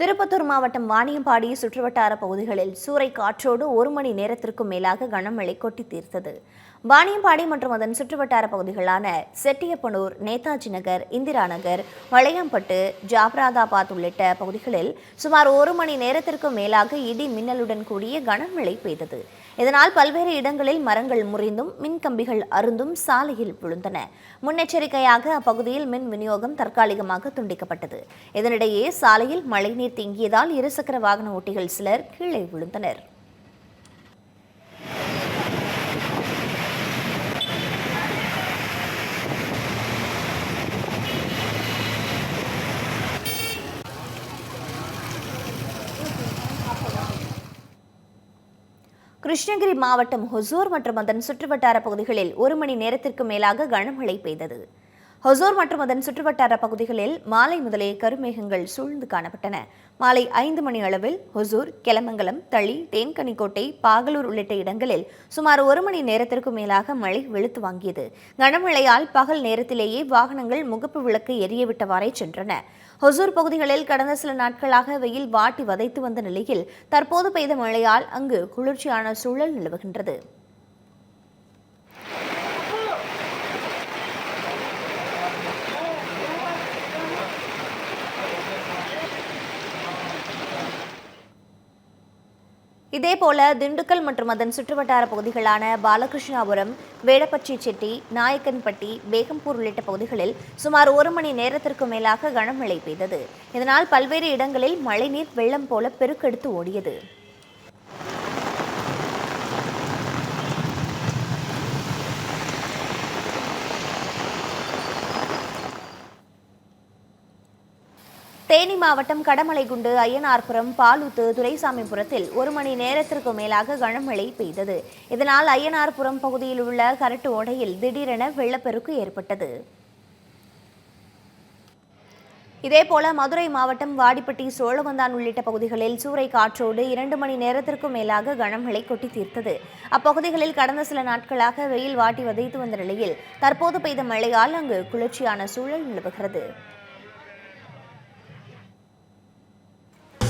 திருப்பத்தூர் மாவட்டம் வாணியம்பாடி சுற்றுவட்டார பகுதிகளில் சூறை காற்றோடு ஒரு மணி நேரத்திற்கும் மேலாக கனமழை கொட்டி தீர்த்தது. வாணியம்பாடி மற்றும் அதன் சுற்றுவட்டார பகுதிகளான செட்டியப்பனூர் நேதாஜி நகர் இந்திரா நகர் வளையம்பட்டு ஜாப்ராதாபாத் உள்ளிட்ட பகுதிகளில் சுமார் ஒரு மணி நேரத்திற்கும் மேலாக இடி மின்னலுடன் கூடிய கனமழை பெய்தது. இதனால் பல்வேறு இடங்களில் மரங்கள் முறிந்தும் மின்கம்பிகள் அருந்தும் சாலையில் விழுந்தன. முன்னெச்சரிக்கையாக அப்பகுதியில் மின் விநியோகம் தற்காலிகமாக துண்டிக்கப்பட்டது. இதனிடையே சாலையில் மழைநீர் தேங்கியதால் இருசக்கர வாகன ஓட்டிகள் சிலர் கீழே விழுந்தனர். கிருஷ்ணகிரி மாவட்டம் ஹொசூர் மற்றும் அதன் சுற்றுவட்டார பகுதிகளில் ஒரு மணி நேரத்திற்கு மேலாக கனமழை பெய்தது. ஹொசூர் மற்றும் அதன் சுற்றுவட்டார பகுதிகளில் மாலை முதலே கருமேகங்கள் சூழ்ந்து காணப்பட்டன. மாலை ஐந்து மணி அளவில் ஹொசூர் கெலமங்கலம் தளி தேன்கனிக்கோட்டை பாகலூர் உள்ளிட்ட இடங்களில் சுமார் ஒரு மணி நேரத்திற்கு மேலாக மழை வெளுத்து வாங்கியது. கனமழையால் பகல் நேரத்திலேயே வாகனங்கள் முகப்பு விளக்கு எரியவிட்டவாறே சென்றன. ஹொசூர் பகுதிகளில் கடந்த சில நாட்களாக வெயில் வாட்டி வதைத்து வந்த நிலையில் தற்போது பெய்த மழையால் அங்கு குளிர்ச்சியான சூழல் நிலவுகின்றது. இதேபோல திண்டுக்கல் மற்றும் அதன் சுற்றுவட்டார பகுதிகளான பாலகிருஷ்ணாபுரம் வேடப்பட்டி செட்டி நாயக்கன்பட்டி பேகம்பூர் உள்ளிட்ட பகுதிகளில் சுமார் ஒரு மணி நேரத்திற்கு மேலாக கனமழை பெய்தது. இதனால் பல்வேறு இடங்களில் மழைநீர் வெள்ளம் போல பெருக்கெடுத்து ஓடியது. தேனி மாவட்டம் கடமலைகுண்டு அய்யனார்புரம் பாலூத்து துரைசாமிபுரத்தில் ஒரு மணி நேரத்திற்கு மேலாக கனமழை பெய்தது. இதனால் அய்யனார்புரம் பகுதியில் உள்ள கரட்டு ஓடையில் திடீரென வெள்ளப்பெருக்கு ஏற்பட்டது. இதேபோல மதுரை மாவட்டம் வாடிப்பட்டி சோழவந்தான் உள்ளிட்ட பகுதிகளில் சூறை காற்றோடு இரண்டு மணி நேரத்திற்கும் மேலாக கனமழை கொட்டி தீர்த்தது. அப்பகுதிகளில் கடந்த சில நாட்களாக வெயில் வாட்டி வதைத்து வந்த நிலையில் தற்போது பெய்த மழையால் அங்கு குளிர்ச்சியான சூழல் நிலவுகிறது.